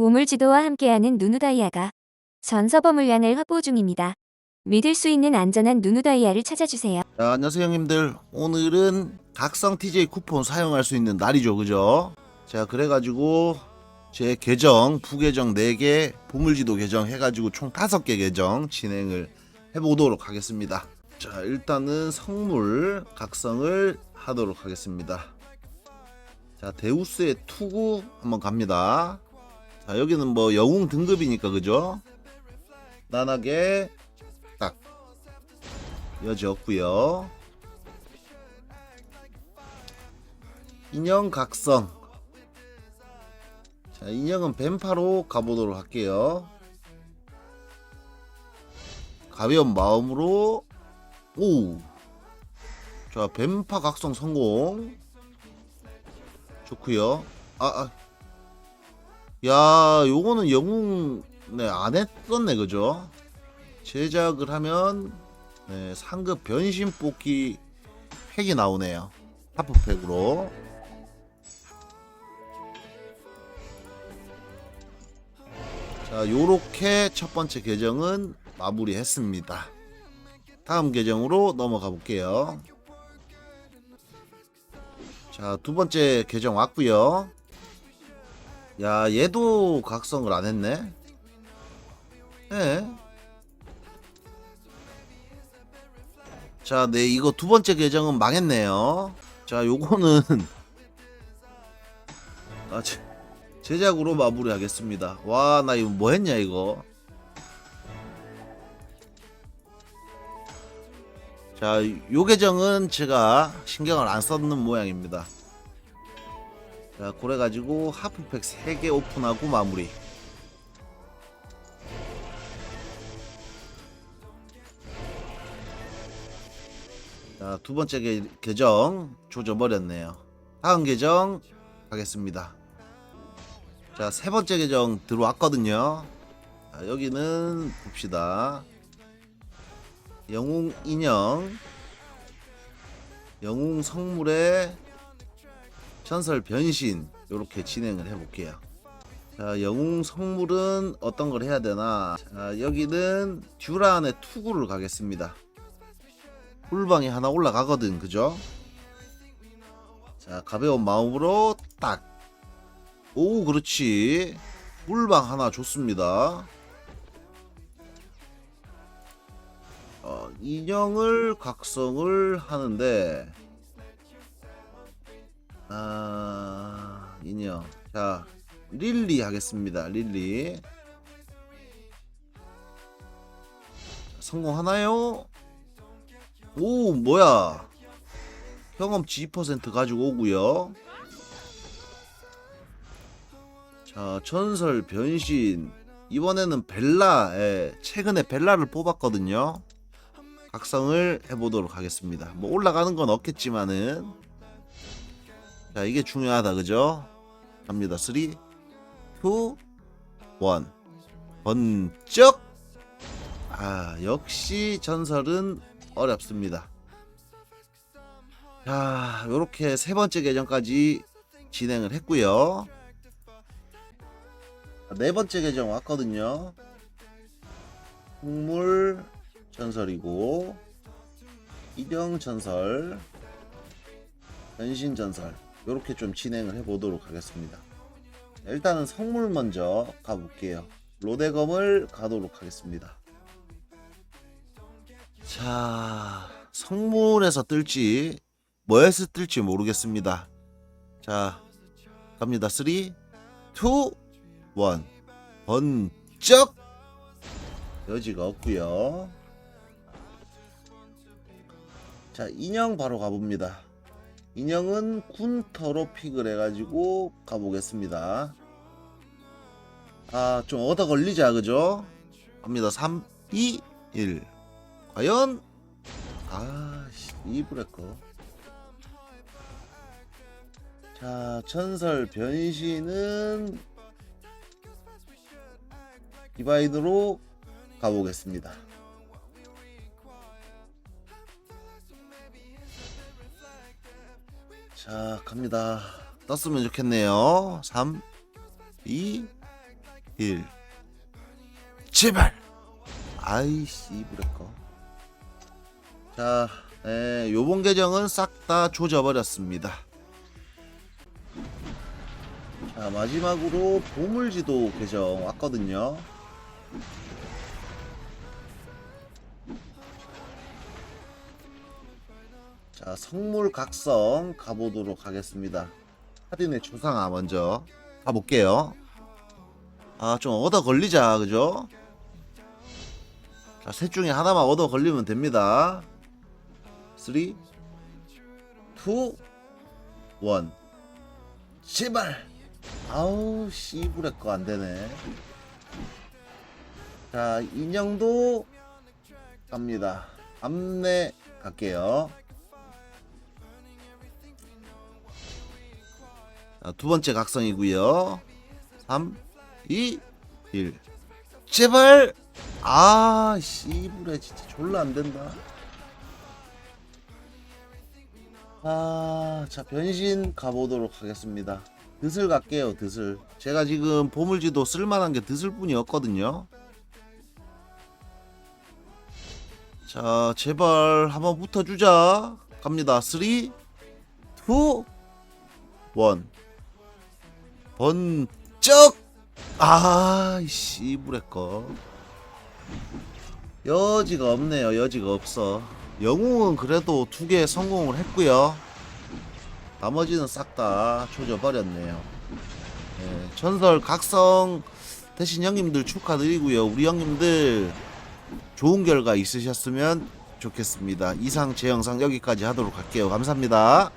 보물 지도와 함께하는 누누다이아가 전서버 물량을 확보 중입니다. 믿을 수 있는 안전한 누누다이아를 찾아주세요. 자, 안녕하세요 형님들. 오늘은 각성 TJ 쿠폰 사용할 수 있는 날이죠 그죠? 자 그래가지고 제 계정 부계정 4개 보물지도 계정 해가지고 총 5개 계정 진행을 해보도록 하겠습니다. 자 일단은 성물 각성을 하도록 하겠습니다. 자 데우스의 투구 한번 갑니다 자 여기는 뭐 영웅 등급이니까 그죠? 난하게 딱 여지 없고요. 인형 각성. 자 인형은 뱀파로 가보도록 할게요. 가벼운 마음으로 오자 뱀파 각성 성공. 좋고요. 아, 아. 야 요거는 영웅 네 안 했었네 그죠? 제작을 하면 네, 상급 변신 뽑기 팩이 나오네요. 하프팩으로. 자 요렇게 첫 번째 계정은 마무리했습니다. 다음 계정으로 넘어가 볼게요. 자 두 번째 계정 왔고요 야 얘도 각성을 안 했네 예. 자, 네, 이거 두 번째 계정은 망했네요. 자, 요거는 아, 제, 제작으로 마무리하겠습니다. 와, 나 이거 뭐 했냐 이거. 자, 요 계정은 제가 신경을 안 썼는 모양입니다. 자, 그래가지고 하프팩 3개 오픈하고 마무리. 자, 두 번째 계, 계정 조져버렸네요. 다음 계정 가겠습니다. 자, 세 번째 계정 들어왔거든요. 자, 여기는 봅시다. 영웅 인형, 영웅 성물의 전설 변신 이렇게 진행을 해볼게요. 자, 영웅 성물은 어떤 걸 해야 되나? 자, 여기는 듀란의 투구를 가겠습니다. 꿀방이 하나 올라가거든 그죠 자 가벼운 마음으로 딱 오 그렇지 꿀방 하나 좋습니다 어, 인형을 각성을 하는데 아 인형. 자 릴리 하겠습니다. 릴리. 성공하나요? 오 뭐야? 경험치 2% 가지고 오고요. 자 전설 변신. 이번에는 벨라 예, 최근에 벨라를 뽑았거든요. 각성을 해보도록 하겠습니다. 뭐 올라가는 건 없겠지만은 자 이게 중요하다 그죠 갑니다 3 2 1 번쩍 아 역시 전설은 어렵습니다. 자, 요렇게 세 번째 계정까지 진행을 했고요. 네 번째 계정 왔거든요. 국물 전설이고 이병 전설, 변신 전설 요렇게 좀 진행을 해보도록 하겠습니다. 일단은 성물 먼저 가볼게요. 로데검을 가도록 하겠습니다. 자, 성물에서 뜰지 뭐에서 뜰지 모르겠습니다. 자, 갑니다. 3 2 1 번쩍 여지가 없고요. 자, 인형 바로 가봅니다. 인형은 군터로 픽을 해가지고 가보겠습니다. 아, 좀 얻어 걸리자, 그죠? 갑니다. 3, 2, 1. 과연 아씨 이브레커 자 전설 변신은 디바이드로 가보겠습니다 자 갑니다. 떴으면 좋겠네요. 3 2 1 제발! 아이씨 브레커. 자 예, 요번 계정은 싹 다 조져버렸습니다. 자 마지막으로 보물지도 계정 왔거든요 자 성물 각성 가보도록 하겠습니다. 할인의 초상화 먼저 가볼게요. 아 좀 얻어 걸리자 그죠? 자셋 중에 하나만 얻어 걸리면 됩니다. 3 2 1 제발! 아우 씨부레 거 안되네. 자 인형도 갑니다. 암내 갈게요 두 번째 각성이고요 3 2 1 제발 아 씨부레 진짜 졸라 안 된다 아, 자 변신 가보도록 하겠습니다. 드슬 갈게요, 드슬. 제가 지금 보물지도 쓸만한 게 드슬 뿐이었거든요. 자, 제발 한번 붙어주자. 갑니다. 3, 2, 1. 번쩍! 아, 씨부레 거. 여지가 없네요, 여지가 없어. 영웅은 그래도 두 개 성공을 했고요. 나머지는 싹 다 조져버렸네요. 예, 전설 각성 대신 형님들 축하드리고요. 우리 형님들 좋은 결과 있으셨으면 좋겠습니다. 이상 제 영상 여기까지 하도록 할게요. 감사합니다.